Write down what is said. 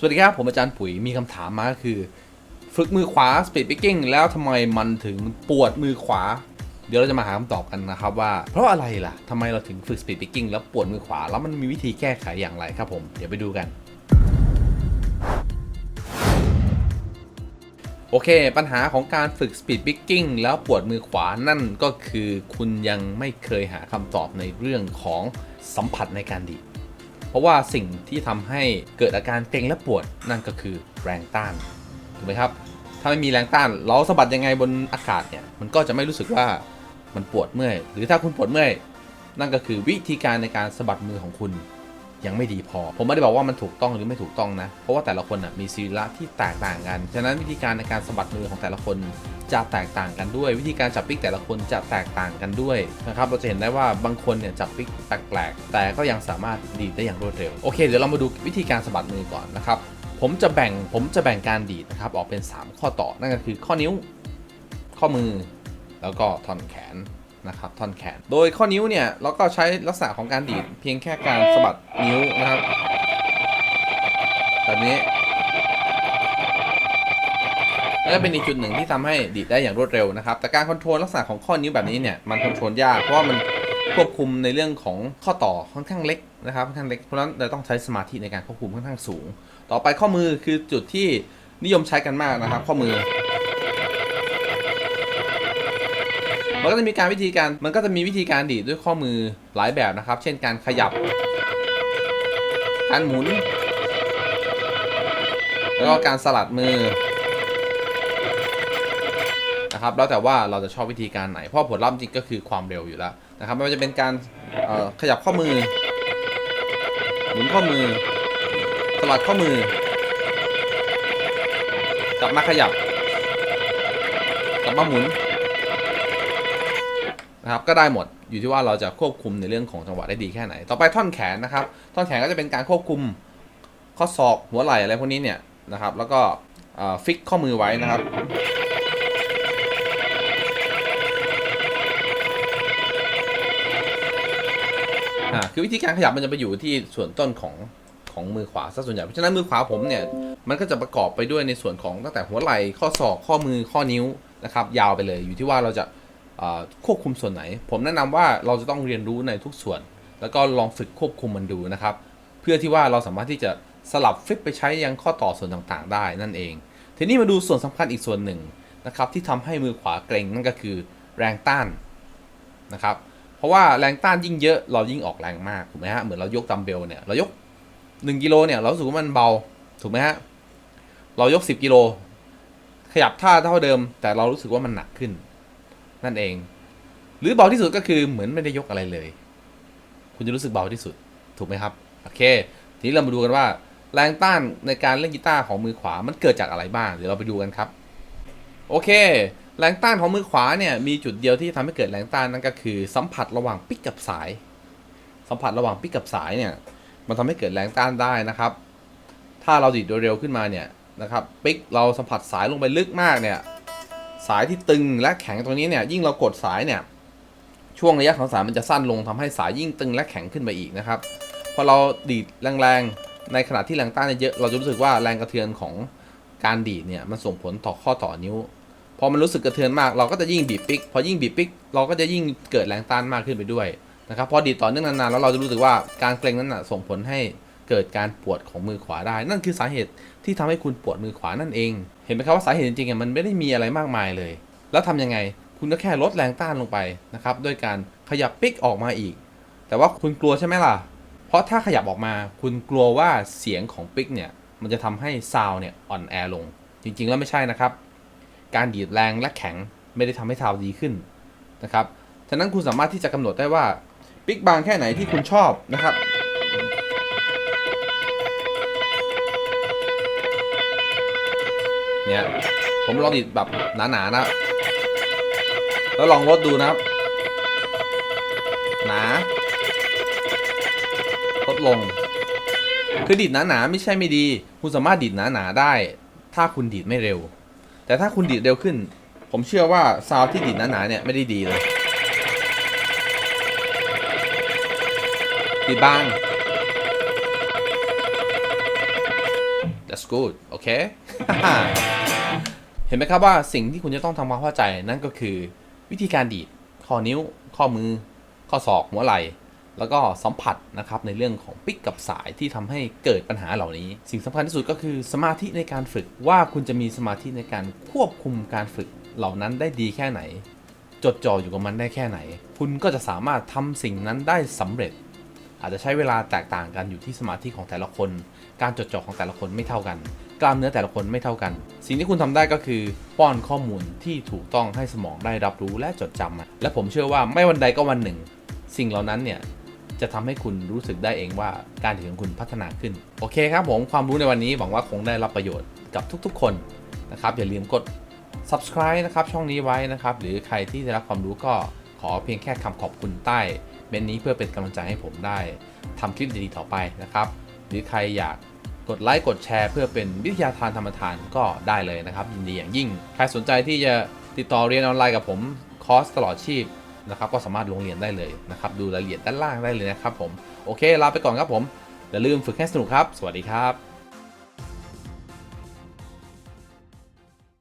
สวัสดีครับ ผมอาจารย์ปุ๋ยมีคำถามมาก็คือ ฝึกมือขวา speed picking แล้วทำไมมันถึงปวดมือขวา เดี๋ยวเราจะมาหาคำตอบกันนะครับว่า เพราะอะไรล่ะทำไมเราถึงฝึก speed picking แล้วปวดมือขวา แล้วมันมีวิธีแก้ไขอย่างไรครับผมเดี๋ยวไปดูกัน โอเค ปัญหาของการฝึก speed picking แล้วปวดมือขวานั่นก็คือ คุณยังไม่เคยหาคำตอบในเรื่องของสัมผัสในการดีด เพราะว่าสิ่งที่ทำให้เกิดอาการเกร็งและปวดนั่นก็คือแรงต้านถูกไหมครับ ถ้าไม่มีแรงต้านเราสะบัดยังไงบนอากาศเนี่ยมันก็จะไม่รู้สึกว่ามันปวดเมื่อย หรือถ้าคุณปวดเมื่อย นั่นก็คือวิธีการในการสะบัดมือของคุณ ยังไม่ดีพอ ผมไม่ได้บอกว่ามันถูกต้องหรือไม่ถูกต้องนะ เพราะว่าแต่ละคนนะมีศีละที่แตกต่างกัน ฉะนั้นวิธีการในการสะบัดมือของแต่ละคนจะแตกต่างกันด้วย วิธีการจับปิกแต่ละคนจะแตกต่างกันด้วยนะครับเราจะเห็นได้ว่าบางคนเนี่ยจับปิกแปลกๆแต่ก็ยังสามารถดีดได้อย่างรวดเร็วโอเคเดี๋ยวเรามาดูวิธีการสะบัดมือก่อนนะครับผมจะแบ่งผมจะแบ่งการดีดนะครับออกเป็น 3 ข้อต่อนั่นก็คือข้อนิ้ว ข้อมือ แล้วก็ท่อนแขน นะครับท่อนแขน โดยข้อนิ้วเนี่ยเราก็ใช้ลักษณะของการดีดเพียงแค่การสะบัดนิ้วนะครับแบบนี้และเป็นอีกจุดหนึ่งที่ทำให้ดีดได้อย่างรวดเร็วนะครับ แต่การคอนโทรลลักษณะของข้อนิ้วแบบนี้เนี่ยมันคอนโทรลยากเพราะว่ามันควบคุมในเรื่องของข้อต่อค่อนข้างเล็กนะครับค่อนข้างเล็กเพราะนั้นเราต้องใช้สมาธิในการควบคุมค่อนข้างสูง ต่อไปข้อมือคือจุดที่นิยมใช้กันมากนะครับ ข้อมือ มันก็จะมีการวิธีการ มันก็จะมีวิธีการดีดด้วยข้อมือหลายแบบนะครับ เช่นการขยับ การหมุน แล้วก็การสลัดมือนะครับ แล้วแต่ว่าเราจะชอบวิธีการไหน เพราะผลลัพธ์จริงก็คือความเร็วอยู่แล้วนะครับ ไม่ว่าจะเป็นการขยับข้อมือ หมุนข้อมือ สลัดข้อมือ กลับมาขยับ กลับมาหมุน นะครับก็ได้หมดอยู่ที่ว่าเราจะควบคุมในเรื่องของจังหวะได้ดีแค่ไหน ต่อไปท่อนแขนนะครับ ท่อนแขนก็จะเป็นการควบคุมข้อศอกหัวไหล่อะไรพวกนี้เนี่ยนะครับ แล้วก็ฟิกข้อมือไว้นะครับคือวิธีการขยับมันจะไปอยู่ที่ส่วนต้นของของมือขวาซะส่วนใหญ่เพราะฉะนั้นมือขวาผมเนี่ยมันก็จะประกอบไปด้วยในส่วนของตั้งแต่หัวไหล่ข้อศอกข้อมือข้อนิ้วนะครับ ยาวไปเลยอยู่ที่ว่าเราจะ ควบคุมส่วนไหน ผมแนะนำว่าเราจะต้องเรียนรู้ในทุกส่วน แล้วก็ลองฝึกควบคุมมันดูนะครับ เพื่อที่ว่าเราสามารถที่จะสลับฟลิปไปใช้ยังข้อต่อส่วนต่างๆ ได้นั่นเอง ทีนี้มาดูส่วนสำคัญอีกส่วนหนึ่งนะครับที่ทำให้มือขวาเกร็งนั่นก็คือแรงต้านนะครับ เพราะว่าแรงต้านยิ่งเยอะเรายิ่งออกแรงมากถูกไหมฮะเหมือนเรายกดัมเบลเนี่ยเรายก 1กิโลเนี่ยเรารู้สึกว่ามันเบาถูกไหมฮะเรายก 10กิโลขยับท่าเท่าเดิม แต่เรารู้สึกว่ามันหนักขึ้น นั่นเอง หรือเบาที่สุดก็คือเหมือนไม่ได้ยกอะไรเลย คุณจะรู้สึกเบาที่สุดถูกไหมครับโอเค ทีนี้เรามาดูกันว่าแรงต้านในการเล่นกีตาร์ของมือขวามันเกิดจากอะไรบ้างเดี๋ยวเราไปดูกันครับ โอเค แรงต้านของมือขวาเนี่ยมีจุดเดียวที่ทำให้เกิดแรงต้านนั่นก็คือ สัมผัสระหว่างปิกกับสาย สัมผัสระหว่างปิกกับสายเนี่ยมันทำให้เกิดแรงต้านได้นะครับ ถ้าเราดีดโดยเร็วขึ้นมาเนี่ยนะครับปิกเราสัมผัสสายลงไปลึกมากเนี่ย สายที่ตึงและแข็งตรงนี้เนี่ยยิ่งเรากดสายเนี่ยช่วงระยะของสายมันจะสั้นลงทำให้สายยิ่งตึงและแข็งขึ้นไปอีกนะครับพอเราดีดแรงๆในขณะที่แรงต้านเยอะเราจะรู้สึกว่าแรงกระเทือนของการดีดเนี่ยมันส่งผลต่อข้อต่อนิ้วพอมันรู้สึกกระเทือนมากเราก็จะยิ่งบีบปิกพอยิ่งบีบปิกเราก็จะยิ่งเกิดแรงต้านมากขึ้นไปด้วยนะครับพอดีดต่อเนื่องนานๆแล้วเราจะรู้สึกว่าการเกร็งนั้นนะส่งผลให้ เกิดการปวดของมือขวาได้ นั่นคือสาเหตุที่ทำให้คุณปวดมือขวานั่นเอง เห็นไหมครับว่าสาเหตุจริงๆมันไม่ได้มีอะไรมากมายเลย แล้วทำยังไง คุณก็แค่ลดแรงต้านลงไปนะครับด้วยการขยับปิกออกมาอีก แต่ว่าคุณกลัวใช่ไหมล่ะ เพราะถ้าขยับออกมา คุณกลัวว่าเสียงของปิกเนี่ยมันจะทำให้ซาวเนี่ยอ่อนแอลง จริงๆแล้วไม่ใช่นะครับ การดีดแรงและแข็งไม่ได้ทำให้ซาวดีขึ้นนะครับฉะนั้นคุณสามารถที่จะกำหนดได้ว่าปิกบางแค่ไหนที่คุณชอบนะครับ เนี่ยผมลองดิดแบบหนาๆนะ แล้วลองลดดูนะครับหนาลดลง คือดิดหนาๆไม่ใช่ไม่ดี คุณสามารถดิดหนาๆได้ ถ้าคุณดิดไม่เร็ว แต่ถ้าคุณดิดเร็วขึ้น ผมเชื่อว่าซาวที่ดิดหนาๆเนี่ยไม่ได้ดีเลยดิดบาง that's good โอ เห็นไหมครับว่าสิ่งที่คุณจะต้องทำความเข้าใจนั่นก็คือ วิธีการดีดข้อนิ้ว ข้อมือ ข้อศอกหัวไหล่แล้วก็สัมผัสนะครับในเรื่องของปิกกับสายที่ทำให้เกิดปัญหาเหล่านี้ สิ่งสำคัญที่สุดก็คือสมาธิในการฝึกว่าคุณจะมีสมาธิในการควบคุมการฝึกเหล่านั้นได้ดีแค่ไหน จดจ่ออยู่กับมันได้แค่ไหน คุณก็จะสามารถทำสิ่งนั้นได้สำเร็จ อาจจะใช้เวลาแตกต่างกันอยู่ที่สมาธิของแต่ละคน การจดจ่อของแต่ละคนไม่เท่ากัน กล้ามเนื้อแต่ละคนไม่เท่ากัน สิ่งที่คุณทำได้ก็คือป้อนข้อมูลที่ถูกต้องให้สมองได้รับรู้และจดจำและผมเชื่อว่าไม่วันใดก็วันหนึ่ง สิ่งเหล่านั้นเนี่ยจะทำให้คุณรู้สึกได้เองว่าการถือของคุณพัฒนาขึ้น โอเคครับผมความรู้ในวันนี้หวังว่าคงได้รับประโยชน์กับทุกๆ คนนะครับอย่าลืมกด subscribe นะครับช่องนี้ไว้นะครับ หรือใครที่ได้รับความรู้ก็ขอเพียงแค่คำขอบคุณใต้เมนนี้เพื่อเป็นกำลังใจให้ผมได้ทำคลิปดีๆต่อไปนะครับ หรือใครอยาก กดไลค์กดแชร์เพื่อเป็นวิทยาทานธรรมทานก็ได้เลยนะครับยินดีอย่างยิ่ง ใครสนใจที่จะติดต่อเรียนออนไลน์กับผมคอร์สตลอดชีพนะครับก็สามารถลงเรียนได้เลยนะครับดูรายละเอียดด้านล่างได้เลยนะครับผมโอเคลาไปก่อนครับผมอย่าลืมฝึกให้สนุกครับ สวัสดีครับ